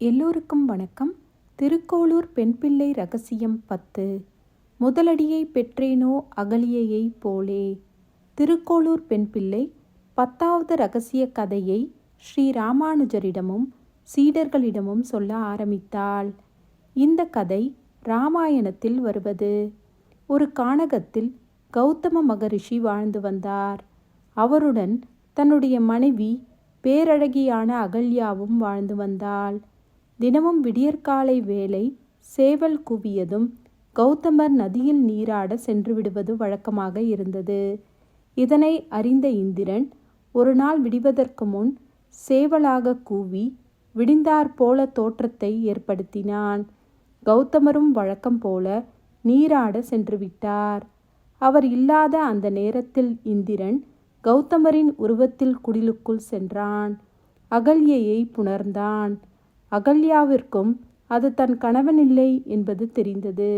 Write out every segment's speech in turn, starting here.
எல்லோருக்கும் வணக்கம். திருக்கோளூர் பெண்பிள்ளை ரகசியம் பத்து. முதலடியை பெற்றேனோ அகலியையை போலே. திருக்கோளூர் பெண்பிள்ளை பத்தாவது ரகசிய கதையை ஸ்ரீ ராமானுஜரிடமும் சீடர்களிடமும் சொல்ல ஆரம்பித்தாள். இந்த கதை ராமாயணத்தில் வருவது. ஒரு கானகத்தில் கௌதம மகரிஷி வாழ்ந்து வந்தார். அவருடன் தன்னுடைய மனைவி பேரழகியான அகல்யாவும் வாழ்ந்து வந்தாள். தினமும் விடியற்காலை வேலை சேவல் கூவியதும் கௌதமர் நதியில் நீராட சென்று விடுவது வழக்கமாக இருந்தது. இதனை அறிந்த இந்திரன் ஒரு நாள் விடிவதற்கு முன் சேவலாக கூவி விடிந்தாற்போல தோற்றத்தை ஏற்படுத்தினான். கௌதமரும் வழக்கம் போல நீராட சென்று விட்டார் அவர் இல்லாத அந்த நேரத்தில் இந்திரன் கௌதமரின் உருவத்தில் குடிலுக்குள் சென்றான். அகல்யையை புணர்ந்தான். அகல்யாவிற்கும் அது தன் கணவனில்லை என்பது தெரிந்தது.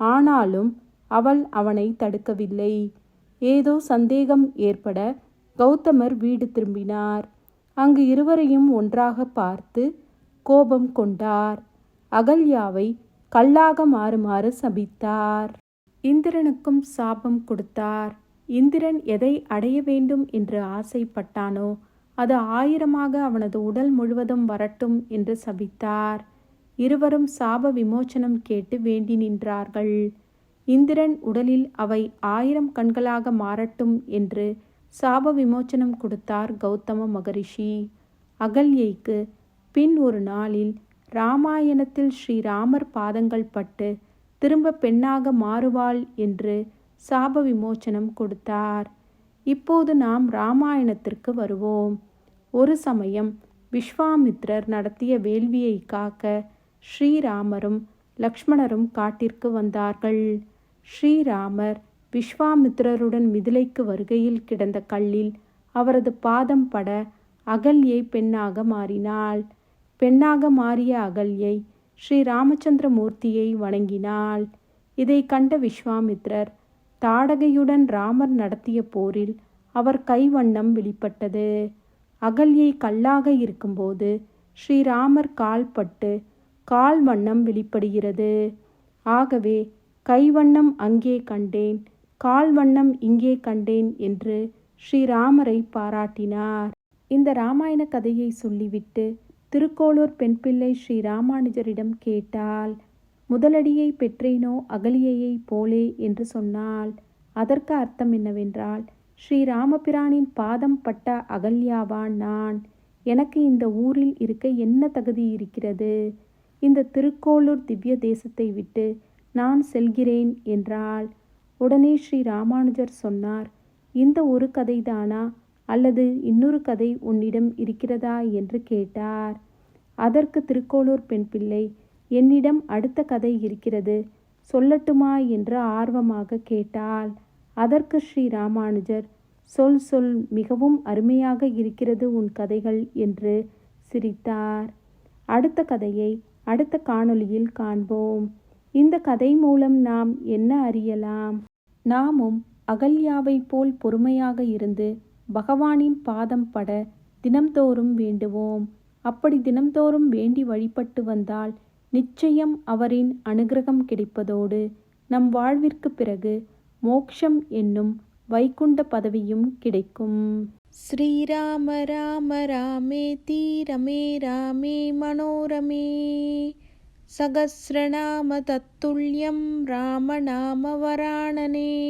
ஆனாலும் அவள் அவனை தடுக்கவில்லை. ஏதோ சந்தேகம் ஏற்பட கௌதமர் வீடு திரும்பினார். அங்கு இருவரையும் ஒன்றாக பார்த்து கோபம் கொண்டார். அகல்யாவை கல்லாக மாறுமாறு சபித்தார். இந்திரனுக்கும் சாபம் கொடுத்தார். இந்திரன் எதை அடைய வேண்டும் என்று ஆசைப்பட்டானோ அது ஆயிரமாக அவனது உடல் முழுவதும் வரட்டும் என்று சபித்தார். இருவரும் சாப விமோச்சனம் கேட்டு வேண்டி நின்றார்கள். இந்திரன் உடலில் அவை ஆயிரம் கண்களாக மாறட்டும் என்று சாப விமோச்சனம் கொடுத்தார் கௌதம மகரிஷி. அகல்யைக்கு பின் ஒரு நாளில் ராமாயணத்தில் ஸ்ரீராமர் பாதங்கள் பட்டு திரும்ப பெண்ணாக மாறுவாள் என்று சாப விமோச்சனம் கொடுத்தார். இப்போது நாம் ராமாயணத்திற்கு வருவோம். ஒரு சமயம் விஸ்வாமித்ரர் நடத்திய வேள்வியை காக்க ஸ்ரீராமரும் லக்ஷ்மணரும் காட்டிற்கு வந்தார்கள். ஸ்ரீராமர் விஸ்வாமித்ரருடன் மிதிலைக்கு வருகையில் கிடந்த கல்லில் அவரது பாதம் பட அகல்யை பெண்ணாக மாறினாள். பெண்ணாக மாறிய அகல்யை ஸ்ரீ ராமச்சந்திரமூர்த்தியை வணங்கினாள். இதை கண்ட விஸ்வாமித்ரர் தாடகையுடன் ராமர் நடத்திய போரில் அவர் கைவண்ணம் வெளிப்பட்டது. அகல்யை கல்லாக இருக்கும்போது ஸ்ரீராமர் கால்பட்டு கால் வண்ணம் வெளிப்படுகிறது. ஆகவே கைவண்ணம் அங்கே கண்டேன் கால் வண்ணம் இங்கே கண்டேன் என்று ஸ்ரீராமரை பாராட்டினார். இந்த ராமாயண கதையை சொல்லிவிட்டு திருக்கோளூர் பெண் பிள்ளை ஸ்ரீ ராமானுஜரிடம் கேட்டாள் முதலடியை பெற்றேனோ அகலியையைப் போலே? என்று சொன்னால் அதற்கு அர்த்தம் என்னவென்றால் ஸ்ரீராமபிரானின் பாதம் பட்ட அகல்யாவான் நான். எனக்கு இந்த ஊரில் இருக்க என்ன தகுதி இருக்கிறது? இந்த திருக்கோளூர் திவ்ய தேசத்தை விட்டு நான் செல்கிறேன் என்றால் உடனே ஸ்ரீ ராமானுஜர் சொன்னார் இந்த ஒரு கதைதானா? அல்லது இன்னொரு கதை உன்னிடம் இருக்கிறதா? என்று கேட்டார். அதற்கு திருக்கோளூர் பெண் பிள்ளை என்னிடம் அடுத்த கதை இருக்கிறது. சொல்லட்டுமா? என்று ஆர்வமாக கேட்டாள். அதற்கு ஸ்ரீ ராமானுஜர் சொல் சொல் மிகவும் அருமையாக இருக்கிறது உன் கதைகள் என்று சிரித்தார். அடுத்த கதையை அடுத்த காணொளியில் காண்போம். இந்த கதை மூலம் நாம் என்ன அறியலாம்? நாமும் அகல்யாவை போல் பொறுமையாக இருந்து பகவானின் பாதம் பட தினம்தோறும் வேண்டுவோம். அப்படி தினம்தோறும் வேண்டி வழிபட்டு வந்தால் நிச்சயம் அவரின் அனுகிரகம் கிடைப்பதோடு நம் வாழ்விற்கு பிறகு மோக்ஷம் என்னும் வைகுண்ட பதவியும் கிடைக்கும். ஸ்ரீராம ராம ராமே தீரமே ராமே மனோரமே. சகசிரநாம தத்துல்யம் ராமநாம வராணனே.